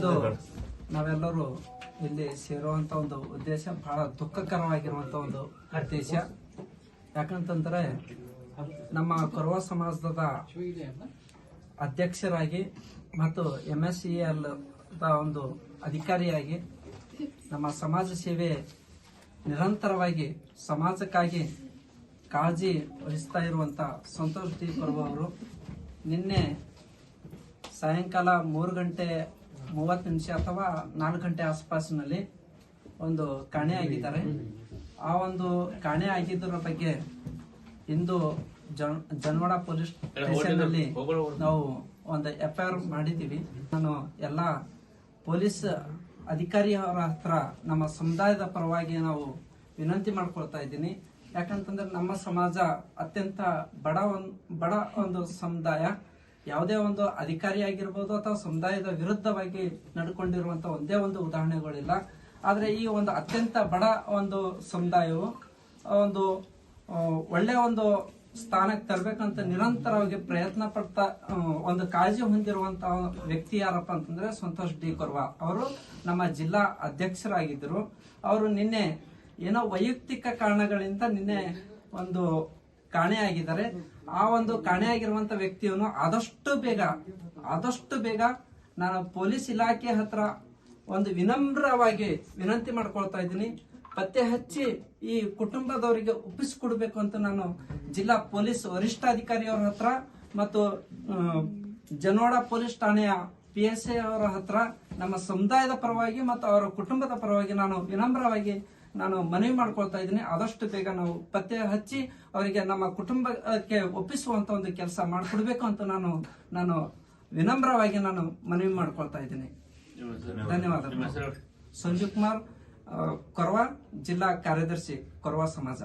ಇದು ನಾವೆಲ್ಲರೂ ಇಲ್ಲಿ ಸೇರುವಂತ ಒಂದು ಉದ್ದೇಶ ಬಹಳ ದುಃಖಕರವಾಗಿರುವಂತ ಒಂದು ಉದ್ದೇಶ. ಯಾಕಂತಂದ್ರೆ ನಮ್ಮ ಕೊರವ ಸಮಾಜದ ಅಧ್ಯಕ್ಷರಾಗಿ ಮತ್ತು ಎಂ ಎಸ್ ಸಿ ಎಲ್ ಒಂದು ಅಧಿಕಾರಿಯಾಗಿ ನಮ್ಮ ಸಮಾಜ ಸೇವೆ ನಿರಂತರವಾಗಿ ಸಮಾಜಕ್ಕಾಗಿ ಕಾಳಜಿ ವಹಿಸ್ತಾ ಇರುವಂತ ಸಂತೋಷ್ ದೀಪ್ ಅವರು ನಿನ್ನೆ ಸಾಯಂಕಾಲ ಮೂರು ಗಂಟೆ ಮೂವತ್ತು ನಿಮಿಷ ಅಥವಾ ನಾಲ್ಕು ಗಂಟೆ ಆಸ್ಪಾಸಿನಲ್ಲಿ ಒಂದು ಕಾಣೆಯಾಗಿದ್ದಾರೆ ಆ ಒಂದು ಕಾಣೆ ಆಗಿದ್ದರ ಬಗ್ಗೆ ಇಂದು ಜನ್- ಜನವಾಡ ಪೊಲೀಸ್ ಸ್ಟೇಷನ್ನಲ್ಲಿ ನಾವು ಒಂದು ಎಫ್ ಐ ಆರ್ ಮಾಡಿದ್ದೀವಿ. ನಾನು ಎಲ್ಲ ಪೊಲೀಸ್ ಅಧಿಕಾರಿಯವರ ಹತ್ರ ನಮ್ಮ ಸಮುದಾಯದ ಪರವಾಗಿ ನಾವು ವಿನಂತಿ ಮಾಡ್ಕೊಳ್ತಾ ಇದ್ದೀನಿ. ಯಾಕಂತಂದ್ರೆ ನಮ್ಮ ಸಮಾಜ ಅತ್ಯಂತ ಬಡ ಒಂದು ಬಡ ಒಂದು ಸಮುದಾಯ. ಯಾವುದೇ ಒಂದು ಅಧಿಕಾರಿ ಆಗಿರ್ಬೋದು ಅಥವಾ ಸಮುದಾಯದ ವಿರುದ್ಧವಾಗಿ ನಡ್ಕೊಂಡಿರುವಂತ ಒಂದೇ ಒಂದು ಉದಾಹರಣೆಗಳಿಲ್ಲ. ಆದ್ರೆ ಈ ಒಂದು ಅತ್ಯಂತ ಬಡ ಒಂದು ಸಮುದಾಯವು ಒಂದು ಒಳ್ಳೆಯ ಒಳ್ಳೆ ಒಂದು ಸ್ಥಾನಕ್ಕೆ ತರಬೇಕಂತ ನಿರಂತರವಾಗಿ ಪ್ರಯತ್ನ ಪಡ್ತಾ ಒಂದು ಕಾಳಜಿ ಹೊಂದಿರುವಂತ ವ್ಯಕ್ತಿ ಯಾರಪ್ಪ ಅಂತಂದ್ರೆ ಸಂತೋಷ್ ಡಿ ಕೊರ್ವಾ. ಅವರು ನಮ್ಮ ಜಿಲ್ಲಾ ಅಧ್ಯಕ್ಷರಾಗಿದ್ದರು. ಅವರು ನಿನ್ನೆ ಏನೋ ವೈಯಕ್ತಿಕ ಕಾರಣಗಳಿಂದ ನಿನ್ನೆ ಒಂದು ಕಾಣೆಯಾಗಿದ್ದಾರೆ ಆ ಒಂದು ಕಾಣೆಯಾಗಿರುವಂತ ವ್ಯಕ್ತಿಯನ್ನು ಆದಷ್ಟು ಬೇಗ ಆದಷ್ಟು ಬೇಗ ನಾನು ಪೊಲೀಸ್ ಇಲಾಖೆ ಹತ್ರ ಒಂದು ವಿನಮ್ರವಾಗಿ ವಿನಂತಿ ಮಾಡ್ಕೊಳ್ತಾ ಇದ್ದೀನಿ. ಪತ್ತೆ ಹಚ್ಚಿ ಈ ಕುಟುಂಬದವರಿಗೆ ಒಪ್ಪಿಸಿಕೊಡ್ಬೇಕು ಅಂತ ನಾನು ಜಿಲ್ಲಾ ಪೊಲೀಸ್ ವರಿಷ್ಠಾಧಿಕಾರಿಯವರ ಹತ್ರ ಮತ್ತು ಜನೋಡ ಪೊಲೀಸ್ ಠಾಣೆಯ ಪಿ ಎಸ್ ಐ ಅವರ ಹತ್ರ ನಮ್ಮ ಸಮುದಾಯದ ಪರವಾಗಿ ಮತ್ತು ಅವರ ಕುಟುಂಬದ ಪರವಾಗಿ ನಾನು ವಿನಮ್ರವಾಗಿ ನಾನು ಮನವಿ ಮಾಡ್ಕೊಳ್ತಾ ಇದ್ದೀನಿ. ಆದಷ್ಟು ಬೇಗ ನಾವು ಪತ್ತೆ ಹಚ್ಚಿ ಅವರಿಗೆ ನಮ್ಮ ಕುಟುಂಬಕ್ಕೆ ಒಪ್ಪಿಸುವಂತ ಒಂದು ಕೆಲಸ ಮಾಡಿಕೊಡ್ಬೇಕು ಅಂತ ನಾನು ನಾನು ವಿನಮ್ರವಾಗಿ ನಾನು ಮನವಿ ಮಾಡ್ಕೊಳ್ತಾ ಇದ್ದೀನಿ. ಧನ್ಯವಾದಗಳು. ಸಂಜೀವ್ ಕುಮಾರ್ ಕೊರವ ಜಿಲ್ಲಾ ಕಾರ್ಯದರ್ಶಿ ಕೊರವ ಸಮಾಜ.